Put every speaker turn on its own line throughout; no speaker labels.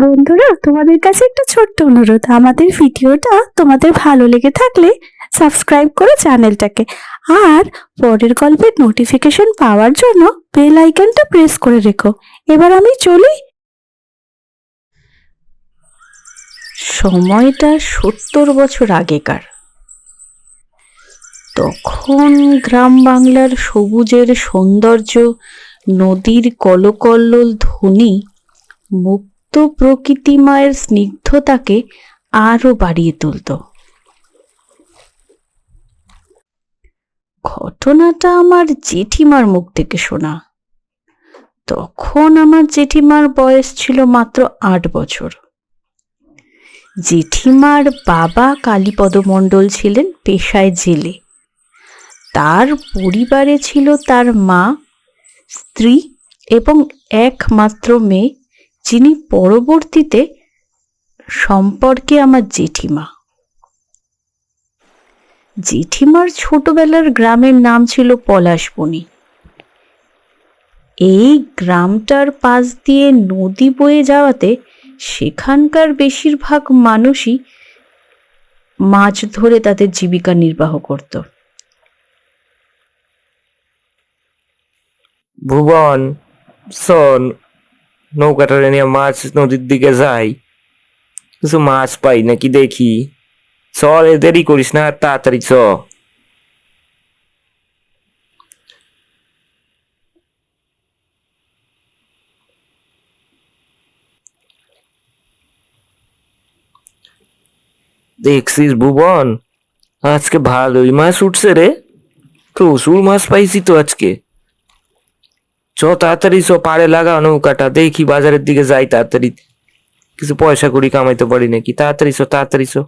বন্ধুরা, তোমাদের কাছে একটা ছোট্ট অনুরোধ। আমাদের ভিডিওটা তোমাদের ভালো লেগে থাকলে সাবস্ক্রাইব করে চ্যানেলটাকে আর পরের গল্পের নোটিফিকেশন পাওয়ার জন্য বেল আইকনটা প্রেস করে রেখো। এবার আমি চলি। সময়টা সত্তর বছর আগেকার। তখন গ্রাম বাংলার সবুজের সৌন্দর্য, নদীর কলকল্লোল ধ্বনি মুক্ত প্রকৃতিময়ের স্নিগ্ধতাকে আরও বাড়িয়ে তুলত। ঘটনাটা আমার জেঠিমার মুখ থেকে শোনা। তখন আমার জেঠিমার বয়স ছিল মাত্র আট বছর। জেঠিমার বাবা কালীপদ মণ্ডল ছিলেন পেশায় জেলে। তার পরিবারে ছিল তার মা, স্ত্রী এবং একমাত্র মেয়ে যিনি পরবর্তীতে সম্পর্কে আমার জেঠিমা। জেঠিমার ছোটবেলার গ্রামের নাম ছিল পলাশবনি। এই গ্রামটার পাশ দিয়ে নদী বয়ে যাওয়াতে সেখানকার বেশিরভাগ মানুষই মাছ ধরে তাদের জীবিকা নির্বাহ করত।
ভুবন, শোন নৌকাটা নিয়ে মাছ নদীর দিকে যাই কিছু মাছ পাই নাকি দেখি চল এ দেরি করিস না তাড়াতাড়ি চ দেখছিস ভুবন আজকে ভালোই মাছ উঠছে রে প্রচুর মাছ পাইছি তো আজকে চ তাড়াতাড়ি চ, পাড়ে লাগাও নৌকাটা, দেখি বাজারের দিকে যাই তাড়াতাড়ি। কিছু পয়সা করি কামাইতে পারি নাকি? তাড়াতাড়ি চ তাড়াতাড়ি চ।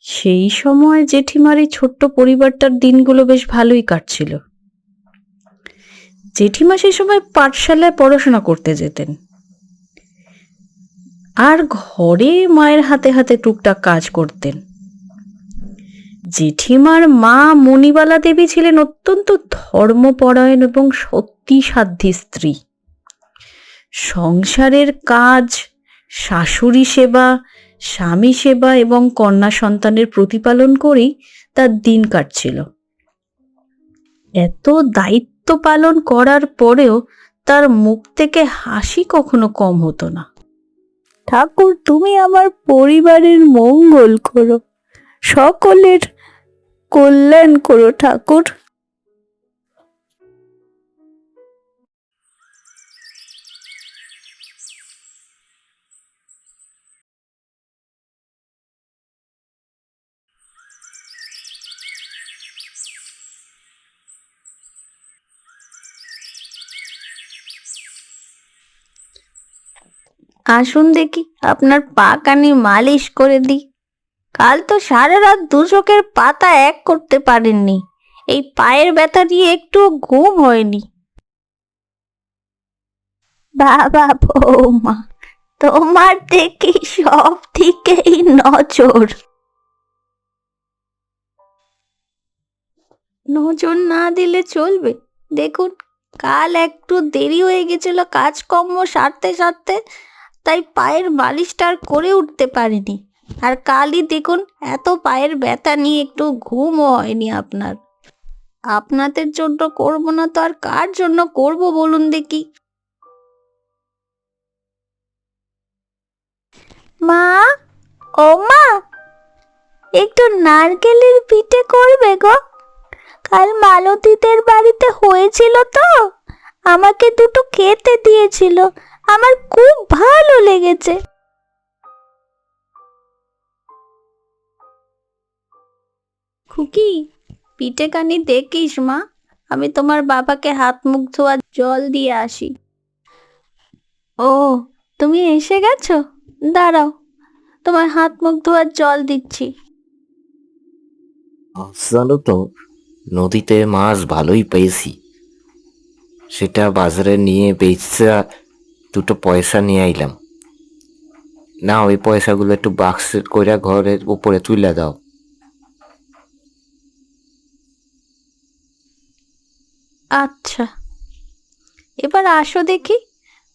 সেই সময় জেঠিমার এই ছোট্ট পরিবারটার দিনগুলো বেশ ভালোই কাটছিল। জেঠিমা সেই সময় পাঠশালায় পড়াশোনা করতে যেতেন। আর ঘরে মায়ের হাতে হাতে টুকটাক কাজ করতেন। জেঠিমার মা মণিবালা দেবী ছিলেন অত্যন্ত ধর্মপরায়ণ এবং সত্যি সাধ্যী স্ত্রী। সংসারের কাজ, শাশুড়ি সেবা, স্বামী সেবা এবং কন্যা সন্তানের প্রতিপালন করেই তার দিন কাটছিল। এত দায়িত্ব পালন করার পরেও তার মুখ থেকে হাসি কখনো কম হতো না। ঠাকুর, তুমি আমার পরিবারের মঙ্গল করো। সকলের কল্যাণ করো ঠাকুর।
আসুন দেখি আপনার পা কানি মালিশ করে দিই। কাল তো সারা রাত দুচোখের পাতা এক করতে পারেননি। এই পায়ের ব্যথা দিয়ে একটু ঘুম হয়নি। বাবা বৌমা, তোমার দেখি সব দিকেই নজর। নজর না দিলে চলবে। দেখুন, কাল একটু দেরি হয়ে গেছিল, কাজকর্ম সারতে সারতে, তাই পায়ের মালিশটা আর করে উঠতে পারিনি। আর কালই দেখুন, এত পায়ের ব্যথা নিয়ে একটু ঘুমও হয়নি আপনার। আপনাদের জন্য করব না তো আর কার জন্য করব বলুন দেখি। মা? ও মা? একটু নারকেলের পিঠে করবে গো। কাল মালতীদের বাড়িতে হয়েছিল তো, আমাকে দুটো খেতে দিয়েছিল। আমার খুব ভালো লেগেছে। খুকি পিঠে কানি দেখিস, মা। আমি তোমার বাবাকে হাত মুখ ধোয়ার জল দিয়ে আসি। ও, তুমি এসে গেছো? দাঁড়াও, তোমার হাত মুখ ধোয়ার জল দিচ্ছি।
জানো তো, নদীতে মাছ ভালোই পেয়েছি। সেটা বাজারে নিয়ে বেচতে দুটো পয়সা নিয়ে আইলাম। না ওই পয়সাগুলো একটু বাক্স করে ঘরের উপরে তুলে দাও।
আচ্ছা। এবার আসো দেখি।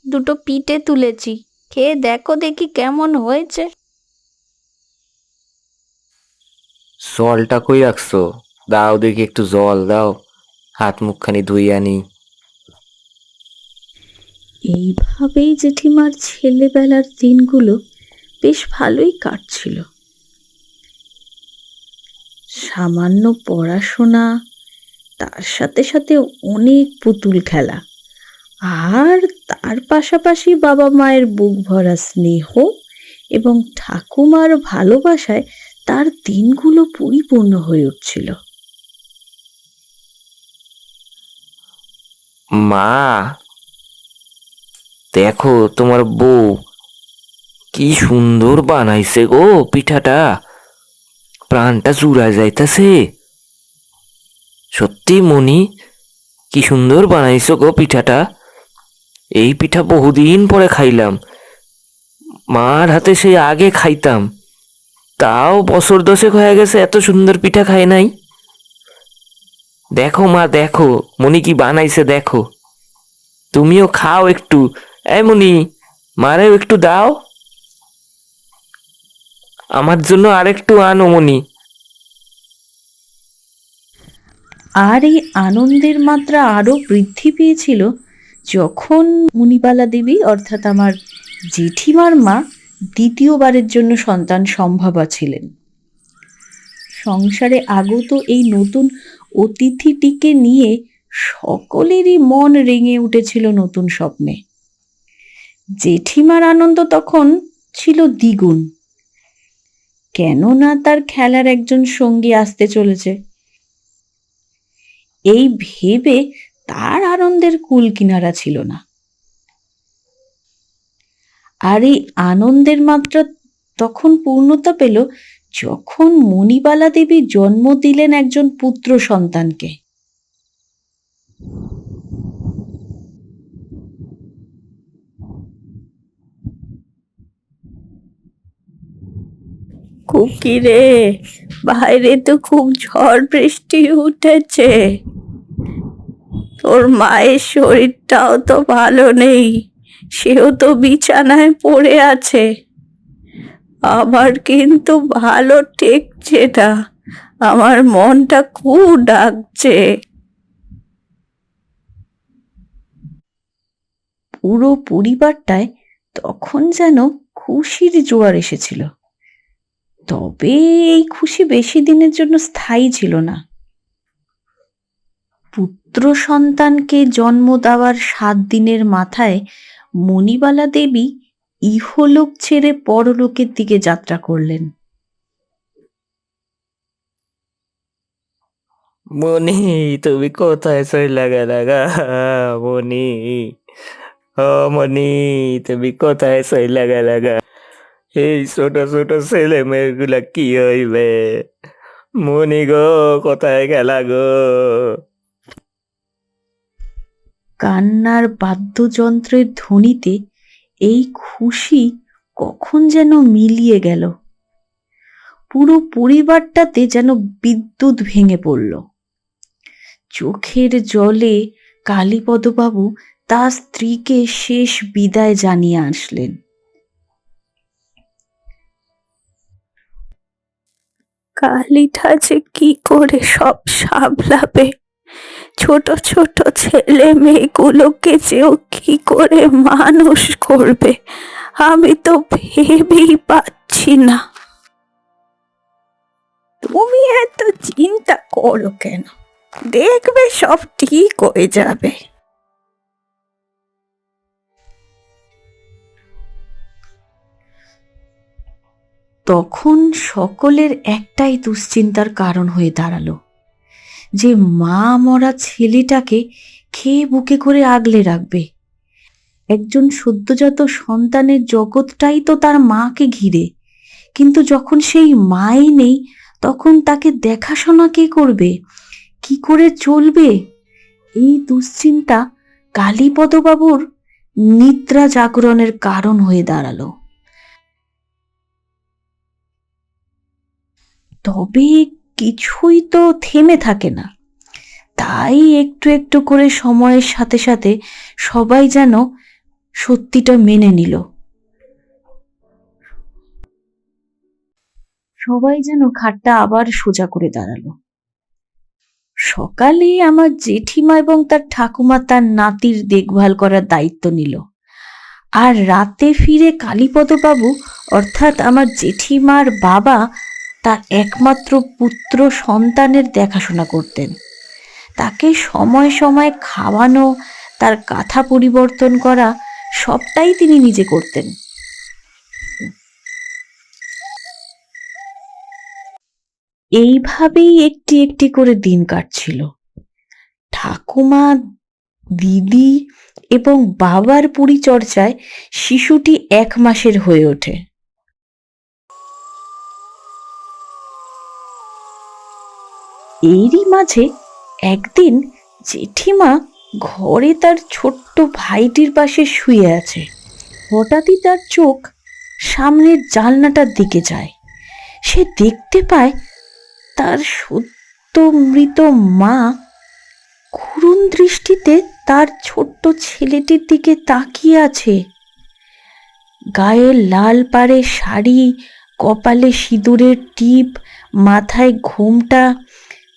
দুটো পিঠে তুলেছি। খেয়ে দেখো দেখি কেমন হয়েছে।
জলটা কই রাখছো? দাও দেখি একটু জল দাও। হাত মুখখানি ধুই আনি।
এইভাবেই জেঠিমার ছেলেবেলার দিনগুলো বেশ ভালোই কাটছিল। সামান্য পড়াশোনা তার সাথে সাথে অনেক পুতুল খেলা। আর তার পাশাপাশি বাবা মায়ের বুক ভরা স্নেহ এবং ঠাকুমার ভালোবাসায় তার দিনগুলো পরিপূর্ণ হয়ে উঠছিল।
মা, দেখো তোমার বউ। কি সুন্দর বানাইছে গো পিঠাটা। প্রাণটা জুড়া যাইতাছে। সত্যি মনি কি সুন্দর বানাইছো গো পিঠাটা। এই পিঠা বহুদিন পরে খাইলাম। মার হাতে সেই আগে খাইতাম। তাও বছর দশেক হয়ে গেছে এত সুন্দর পিঠা খাই নাই। দেখো মা, দেখো মনি কি বানাইছে দেখো। তুমিও খাও একটু। এই মনি মারেও একটু দাও। আমার জন্য আরেকটু আনো মনি
আর এই আনন্দের মাত্রা আরও বৃদ্ধি পেয়েছিল যখন মুনিবালা দেবী, অর্থাৎ আমার জেঠিমার মা, দ্বিতীয়বারের জন্য সন্তান সম্ভবা ছিলেন। সংসারে আগত এই নতুন অতিথিটিকে নিয়ে সকলেরই মন রেঙে উঠেছিল নতুন স্বপ্নে। জেঠিমার আনন্দ তখন ছিল দ্বিগুণ। কেননা তার খেলার একজন সঙ্গী আসতে চলেছে। এই ভেবে তার আনন্দের কুল কিনারা ছিল না। আর এই আনন্দের মাত্রা তখন পূর্ণতা পেল যখন মণিবালা দেবী জন্ম দিলেন একজন পুত্র সন্তানকে। কুকি রে বাইরে তো খুব ঝড় বৃষ্টি উঠেছে। তোর মায়ের শরীরটাও তো ভালো নেই, সেও তো বিছানায় পড়ে আছে। আমার কিন্তু ভালো ঠেকছে না, আমার মনটা খুব ডাকছে। পুরো পরিবারটায় তখন যেন খুশির জোয়ার এসেছিল। তবে এই খুশি বেশি দিনের জন্য স্থায়ী ছিল না। পুত্র সন্তানকে জন্ম দেওয়ার সাত দিনের মাথায় মণিবালা দেবী ইহলোক ছেড়ে পরলোকের দিকে যাত্রা করলেন।
মনি তুমি কোথায় চইলা লাগা লাগা? মনি ও মনি তুমি কোথায় সই লাগা গা এই ছোট ছোট ছেলে মেয়েগুলা কি হইবে? মনি গো, কোথায় গেলা গো?
কান্নার বাদ্যযন্ত্রের ধ্বনিতে এই খুশি কখন যেন মিলিয়ে গেল। পুরো পরিবারটাতে যেন বিদ্যুৎ ভেঙে পড়ল। চোখের জলে কালীপদবাবু তার স্ত্রীকে শেষ বিদায় জানিয়ে আসলেন। কালীটা যে কি করে সব সামলাবে? ছোট ছোট ছেলে মেয়েগুলোকে যেও কি করে মানুষ করবে, আমি তো ভেবেই পাচ্ছি না। তুমি এত চিন্তা করো কেন? দেখবে সব ঠিক হয়ে যাবে। তখন সকলের একটাই দুশ্চিন্তার কারণ হয়ে দাঁড়াল, যে মা মরা ছেলেটাকে খেয়ে বুকে করে আগলে রাখবে। একজন সদ্যজাত সন্তানের জগৎটাই তো তার মাকে ঘিরে, কিন্তু যখন সেই মাই নেই, তখন তাকে দেখাশোনা কে করবে? কি করে চলবে? এই দুশ্চিন্তা কালীপদবাবুর নিদ্রা জাগরণের কারণ হয়ে দাঁড়াল। তবে কিছুই তো থেমে থাকে না। তাই একটু একটু করে সময়ের সাথে সাথে সবাই যেন সত্যিটা মেনে নিল। সবাই যেন খাটটা আবার সোজা করে দাঁড়াল। সকালে আমার জেঠিমা এবং তার ঠাকুমা তার নাতির দেখভাল করার দায়িত্ব নিল। আর রাতে ফিরে কালীপদবাবু, অর্থাৎ আমার জেঠিমার বাবা তার একমাত্র পুত্র সন্তানের দেখাশোনা করতেন। তাকে সময় সময় খাওয়ানো, তার কাঁথা পরিবর্তন করা, সবটাই তিনি নিজে করতেন। এইভাবেই একটি একটি করে দিন কাটছিল। ঠাকুমা, দিদি এবং বাবার পরিচর্যায় শিশুটি এক মাসের হয়ে ওঠে। এরই মাঝে একদিন জেঠিমা ঘরে তার ছোট্ট ভাইটির পাশে শুয়ে আছে। হঠাৎই তার চোখ সামনের জানলাটার দিকে যায়। সে দেখতে পায় তার সদ্য মৃত মা করুণ দৃষ্টিতে তার ছোট্ট ছেলেটির দিকে তাকিয়ে আছে। গায়ে লাল পাড়ে শাড়ি, কপালে সিঁদুরের টিপ, মাথায় ঘোমটা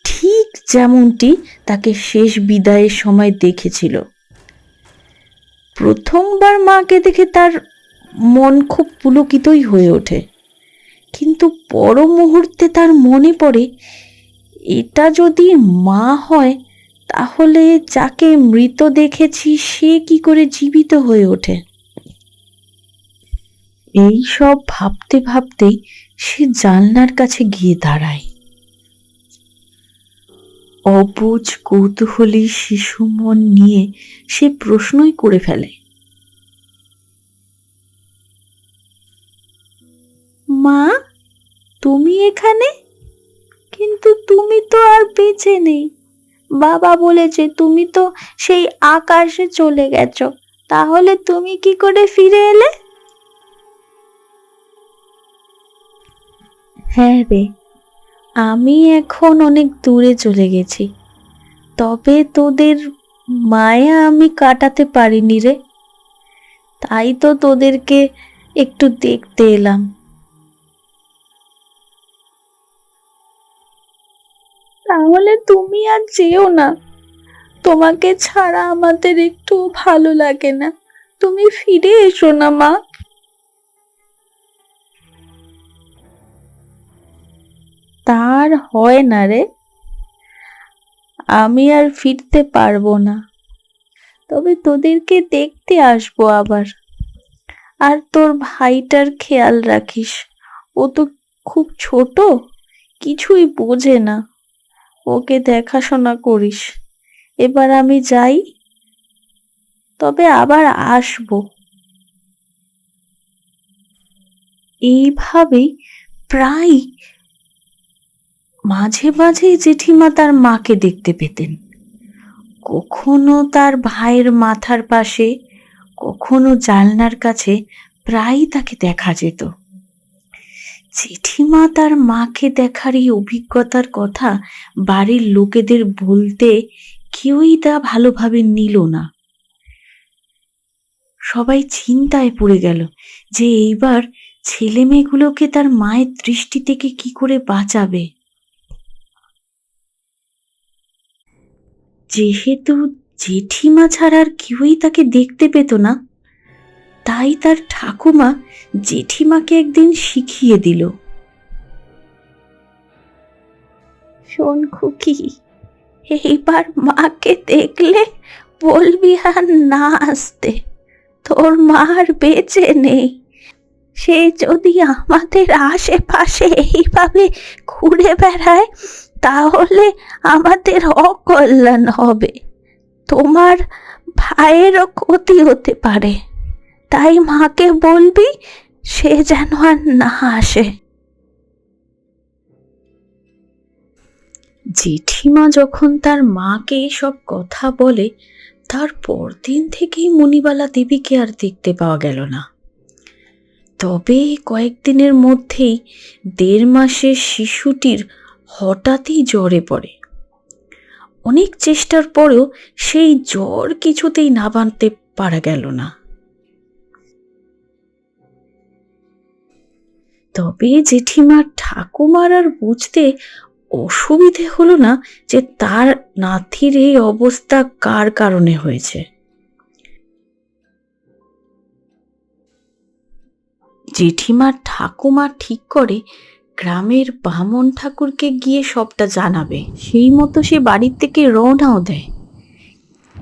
ঠিক যেমনটি তাকে শেষ বিদায়ের সময় দেখেছিল। প্রথমবার মাকে দেখে তার মন খুব পুলকিতই হয়ে ওঠে। কিন্তু পর মুহূর্তে তার মনে পড়ে, এটা যদি মা হয়, তাহলে যাকে মৃত দেখেছি, সে কি করে জীবিত হয়ে ওঠে? এই সব ভাবতে ভাবতেই সে জানলার কাছে গিয়ে দাঁড়ায়। অবুজ কৌতূহলী শিশু মন নিয়ে সে প্রশ্নই করে ফেলে। মা, তুমি এখানে? কিন্তু তুমি তো আর বেঁচে নেই। বাবা বলেছে তুমি তো সেই আকাশে চলে গেছো, তাহলে তুমি কি করে ফিরে এলে? হ্যাঁ রে আমি এখন অনেক দূরে চলে গেছি। তবে তোদের মায়া আমি কাটাতে পারিনি রে। তাই তো তোদেরকে একটু দেখতে এলাম। তাহলে তুমি আর যেও না। তোমাকে ছাড়া আমাদের একটু ভালো লাগে না। তুমি ফিরে এসো না, মা। তার হয় না রে। আমি আর ফিরতে পারব না। তবে তোদেরকে দেখতে আসব আবার। আর তোর ভাইটার খেয়াল রাখিস। ও তো খুব ছোট, কিছুই বোঝে না। ওকে দেখাশোনা করিস। এবার আমি যাই, তবে আবার আসব। এইভাবেই প্রায় মাঝে মাঝে জেঠিমা তার মাকে দেখতে পেতেন। কখনো তার ভাইয়ের মাথার পাশে, কখনো জানলার কাছে প্রায়ই তাকে দেখা যেত। জেঠিমা তার মাকে দেখার এই অভিজ্ঞতার কথা বাড়ির লোকেদের বলতে কেউই তা ভালোভাবে নিল না। সবাই চিন্তায় পড়ে গেল যে এইবার ছেলে মেয়েগুলোকে তার মায়ের দৃষ্টি থেকে কি করে বাঁচাবে। যেহেতু জেঠিমা ছাড়া আর কেউই তাকে দেখতে পেত না, তাই তার ঠাকুমা জেঠিমাকে একদিন শিখিয়ে দিল। শোন খুকি, এইবার মাকে দেখলে বলবি আর না আসতে, তোর মার বেঁচে নেই। সে যদি আমাদের আশেপাশে এইভাবে ঘুরে বেড়ায় তাহলে আমাদের অকল্যাণ হবে। তোমার ভাইয়েরও ক্ষতি হতে পারে। তাই মাকে বলবি, সে যেন আর না আসে। জেঠিমা যখন তার মাকে সব কথা বলে, তার পরদিন থেকেই মণিবালা দেবীকে আর দেখতে পাওয়া গেল না। তবে কয়েকদিনের মধ্যেই দেড় মাসের শিশুটির হঠাৎই জ্বরে পড়ে। অনেক চেষ্টার পরেও সেই জ্বর কিছুতেই নামাতে পারা গেল না। তবে জেঠিমার ঠাকুমার আর বুঝতে অসুবিধে হলো না যে তার নাতির এই অবস্থা কার কারণে হয়েছে। জেঠিমার ঠাকুমা ঠিক করে গ্রামের বামন ঠাকুরকে গিয়ে সবটা জানাবে। সেই মতো সে বাড়ির থেকে রওনাও দেয়।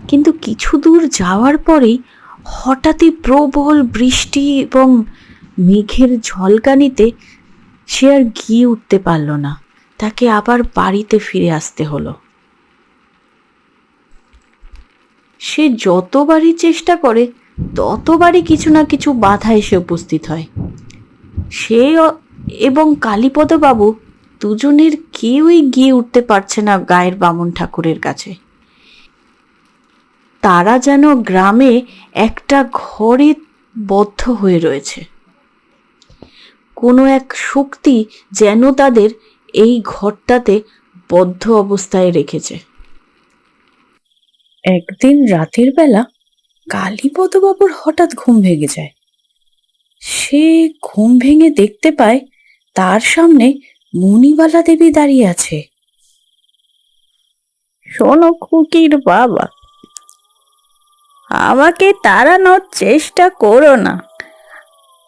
কিন্তু কিছু দূর যাওয়ার পরেই হঠাৎই প্রবল বৃষ্টি এবং মেঘের ঝলকানিতে সে আর গিয়ে উঠতে পারল না। তাকে আবার বাড়িতে ফিরে আসতে হলো। সে যতবারই চেষ্টা করে, ততবারই কিছু না কিছু বাধা এসে উপস্থিত হয়। সে এবং কালীপদ বাবু দুজনের কেউই গিয়ে উঠতে পারছে না গায়ের বামন ঠাকুরের কাছে। তারা যেন গ্রামে একটা ঘরে বদ্ধ হয়ে রয়েছে। কোনো এক শক্তি যেন তাদের এই ঘরটাতে বদ্ধ অবস্থায় রেখেছে। একদিন রাতের বেলা কালীপদবাবুর হঠাৎ ঘুম ভেঙে যায়। সে ঘুম ভেঙে দেখতে পায় তার সামনে মণিবালা দেবী দাঁড়িয়ে আছে। শোনো খুকির বাবা, আমাকে তাড়ানোর চেষ্টা করো না।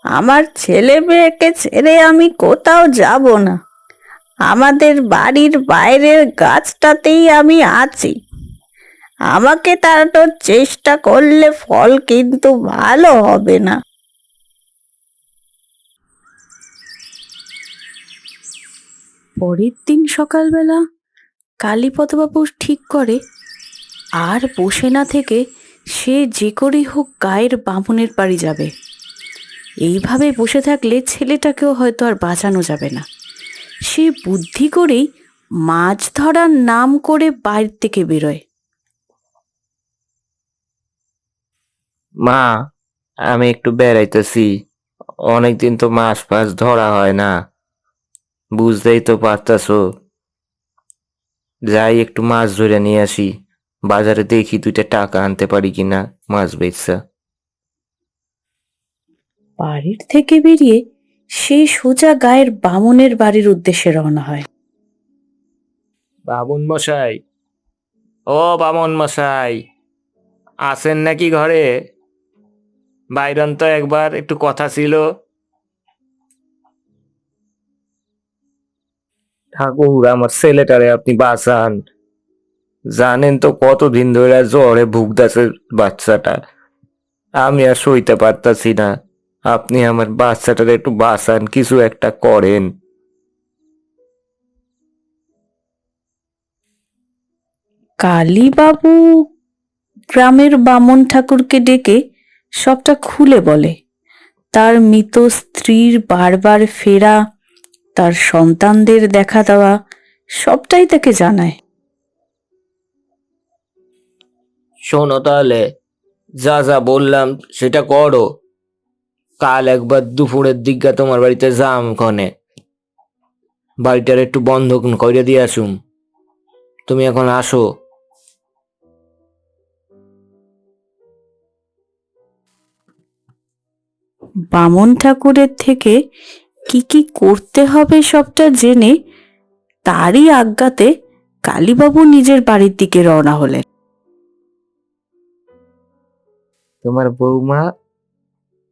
আমার ছেলে মেয়েকে ছেড়ে আমি কোথাও যাব না। আমাদের বাড়ির বাইরের গাছটাতেই আমি আছি। আমাকে তাড়ানোর চেষ্টা করলে ফল কিন্তু ভালো হবে না। পরের দিন সকালবেলা কালীপদবাবু ঠিক করে, আর বসে না থেকে সে যে করেই হোক গায়ের বামুনের বাড়ি যাবে। এইভাবে বসে থাকলে ছেলেটাকেও হয়তো আর বাঁচানো যাবে না। সে বুদ্ধি করেই মাছ ধরার নাম করে বাইর থেকে বেরোয়।
মা, আমি একটু বেড়াইতেছি। অনেকদিন তো মাছ ফাছ ধরা হয় না। বুঝতেই তো পারতাছো। যাই একটু মাছ ধরে নিয়ে আসি। বাজারে দেখি দুইটা টাকা আনতে পারি কিনা মাছ বেচা।
বাড়ির থেকে বেরিয়ে সে সোজা গায়ের বামুনের বাড়ির উদ্দেশ্যে রওনা হয়।
বামুন মশাই। ও বামুন মশাই আছেন নাকি ঘরে? বাইরন তো একবার একটু কথা ছিল। ঠাকুর আমার ছেলেটারে আপনি বাঁচান। জানেন তো কতদিন ধরে জ্বরে ভুগতেছে বাচ্চাটা। আমি আর সইতে পারতাছি না। আপনি আমার বাচ্চাটারে একটু বাঁচান, কিছু একটা করেন।
কালীবাবু গ্রামের বামন ঠাকুরকে ডেকে সবটা খুলে বলে। তার মৃত স্ত্রীর বারবার ফেরা তার সন্তানদের দেখা দেওয়া সবটাই তাকে জানায়।
শোনো তাহলে যা যা বললাম সেটা করো। কাল একবার দুপুরের দিকটা তোমার বাড়িতে যাম ক্ষণে বাড়িটার একটু বন্ধ করে দিয়ে আসুম। তুমি এখন আসো।
বামন ঠাকুরের থেকে কি কি করতে হবে সবটা জেনে তারই আজ্ঞাতে কালীবাবু নিজের বাড়ির দিকে রওনা হলেন।
তোমার বৌমা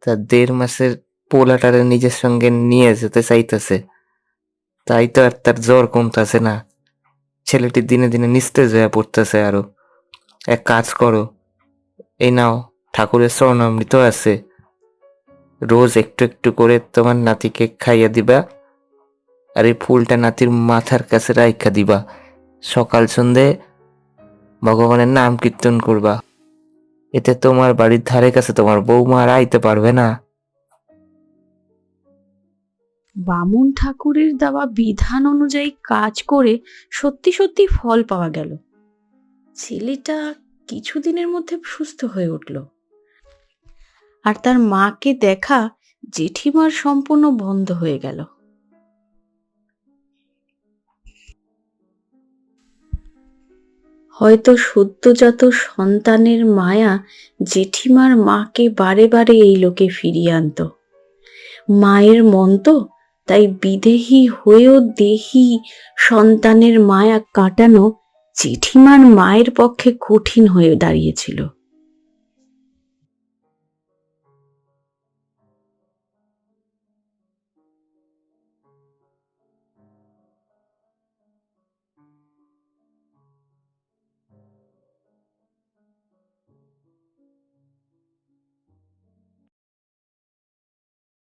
তার দেড় মাসের পোলাটারে নিজের সঙ্গে নিয়ে যেতে চাইতেছে। তাই তো আর তার জ্বর কমতেছে না। ছেলেটি দিনে দিনে নিস্তেজ হয়ে পড়তেছে আরও। এক কাজ করো, এই নাও, ঠাকুরের স্বর্ণামৃত আছে। রোজ একটু একটু করে তোমার নাতিকে খাইয়া দিবা আর এই ফুলটা নাতির মাথার কাছে রাইখা দিবা। সকাল সন্ধে ভগবানের নাম কীর্তন করবা। এতে তোমার বাড়ির ধারে কাছে তোমার বৌমা আর আইতে পারবে না।
বামুন ঠাকুরের দেওয়া বিধান অনুযায়ী কাজ করে সত্যি সত্যি ফল পাওয়া গেল। ছেলেটা কিছুদিনের মধ্যে সুস্থ হয়ে উঠল। আর তার মাকে দেখা জেঠিমার সম্পূর্ণ বন্ধ হয়ে গেল। হয়তো সদ্যজাত সন্তানের মায়া জেঠিমার মাকে বারে বারে এই লোকে ফিরিয়ে আনতো। মায়ের মন তো তাই বিদেহী হয়েও দেহি সন্তানের মায়া কাটানো জেঠিমার মায়ের পক্ষে কঠিন হয়ে দাঁড়িয়েছিল।